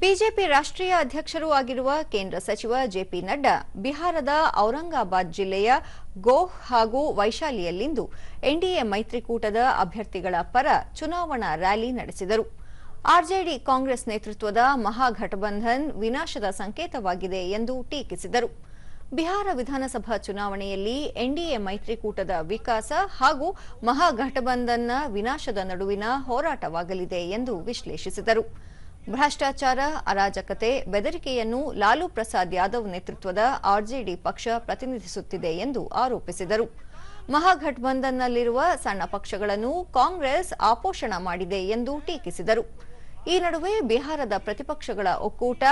BJP ರಾಷ್ಟ್ರೀಯ ಅಧ್ಯಕ್ಷರೂ ಆಗಿರುವ ಕೇಂದ್ರ ಸಚಿವ ಜೆಪಿ ನಡ್ಡಾ ಬಿಹಾರದ ಔರಂಗಾಬಾದ್ ಜಿಲ್ಲೆಯ ಗೋಹ್ ಹಾಗೂ ವೈಶಾಲಿಯಲ್ಲಿಂದು ಎನ್ಡಿಎ ಮೈತ್ರಿಕೂಟದ ಅಭ್ಯರ್ಥಿಗಳ ಪರ ಚುನಾವಣಾ ರ್ಯಾಲಿ ನಡೆಸಿದರು. ಆರ್ಜೆಡಿ ಕಾಂಗ್ರೆಸ್ ನೇತೃತ್ವದ ಮಹಾಘಟಬಂಧನ್ ವಿನಾಶದ ಸಂಕೇತವಾಗಿದೆ ಎಂದು ಟೀಕಿಸಿದರು. ಬಿಹಾರ ವಿಧಾನಸಭಾ ಚುನಾವಣೆಯಲ್ಲಿ ಎನ್ಡಿಎ ಮೈತ್ರಿಕೂಟದ ವಿಕಾಸ ಹಾಗೂ ಮಹಾಘಟಬಂಧನ್ನ ವಿನಾಶದ ನಡುವಿನ ಹೋರಾಟವಾಗಲಿದೆ ಎಂದು ವಿಶ್ಲೇಷಿಸಿದರು. ಭ್ರಷ್ಟಾಚಾರ, ಅರಾಜಕತೆ, ಬೆದರಿಕೆಯನ್ನು ಲಾಲು ಪ್ರಸಾದ್ ಯಾದವ್ ನೇತೃತ್ವದ ಆರ್ಜೆಡಿ ಪಕ್ಷ ಪ್ರತಿನಿಧಿಸುತ್ತಿದೆ ಎಂದು ಆರೋಪಿಸಿದರು. ಮಹಾಘಟಬಂಧನ್ನಲ್ಲಿರುವ ಸಣ್ಣ ಪಕ್ಷಗಳನ್ನು ಕಾಂಗ್ರೆಸ್ ಆಪೋಷಣ ಮಾಡಿದೆ ಎಂದು ಟೀಕಿಸಿದರು. ಈ ನಡುವೆ ಬಿಹಾರದ ಪ್ರತಿಪಕ್ಷಗಳ ಒಕ್ಕೂಟ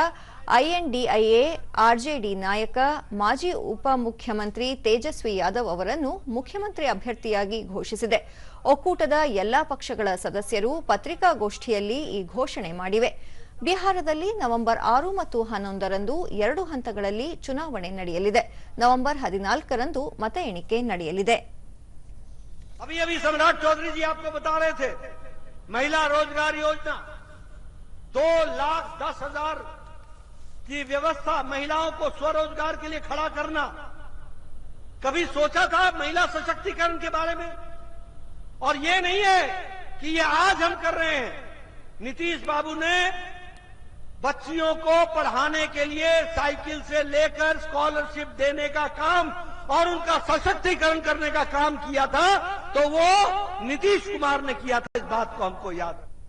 ಐಎನ್ಡಿಐಎ ಆರ್ಜೆಡಿ ನಾಯಕ ಮಾಜಿ ಉಪಮುಖ್ಯಮಂತ್ರಿ ತೇಜಸ್ವಿ ಯಾದವ್ ಅವರನ್ನು ಮುಖ್ಯಮಂತ್ರಿ ಅಭ್ಯರ್ಥಿಯಾಗಿ ಘೋಷಿಸಿದೆ ಒಕ್ಕೂಟದ ಎಲ್ಲಾ ಪಕ್ಷಗಳ ಸದಸ್ಯರು ಪತ್ರಿಕಾಗೋಷ್ಠಿಯಲ್ಲಿ ಈ ಘೋಷಣೆ ಮಾಡಿವೆ ಬಿಹಾರದಲ್ಲಿ ನವೆಂಬರ್ ಆರು ಮತ್ತು ಹನ್ನೊಂದರಂದು ಎರಡು ಹಂತಗಳಲ್ಲಿ ಚುನಾವಣೆ ನಡೆಯಲಿದೆ ನವೆಂಬರ್ ಹದಿನಾಲ್ಕರಂದು ಮತ ಎಣಿಕೆ ನಡೆಯಲಿದೆ अभी अभी सम्राट चौधरी जी आपको बता रहे थे महिला रोजगार योजना दो लाख दस हज़ार की व्यवस्था महिलाओं को स्वरोजगार के लिए खड़ा करना। कभी सोचा था महिला सशक्तिकरण के बारे में? और ये नहीं है कि ये आज हम कर रहे हैं। नीतीश बाबू ने बच्चियों को पढ़ाने के लिए साइकिल से लेकर स्कॉलरशिप देने का काम और उनका सशक्तिकरण करने का काम किया था तो वो नीतीश कुमार ने किया था। इस बात को हमको याद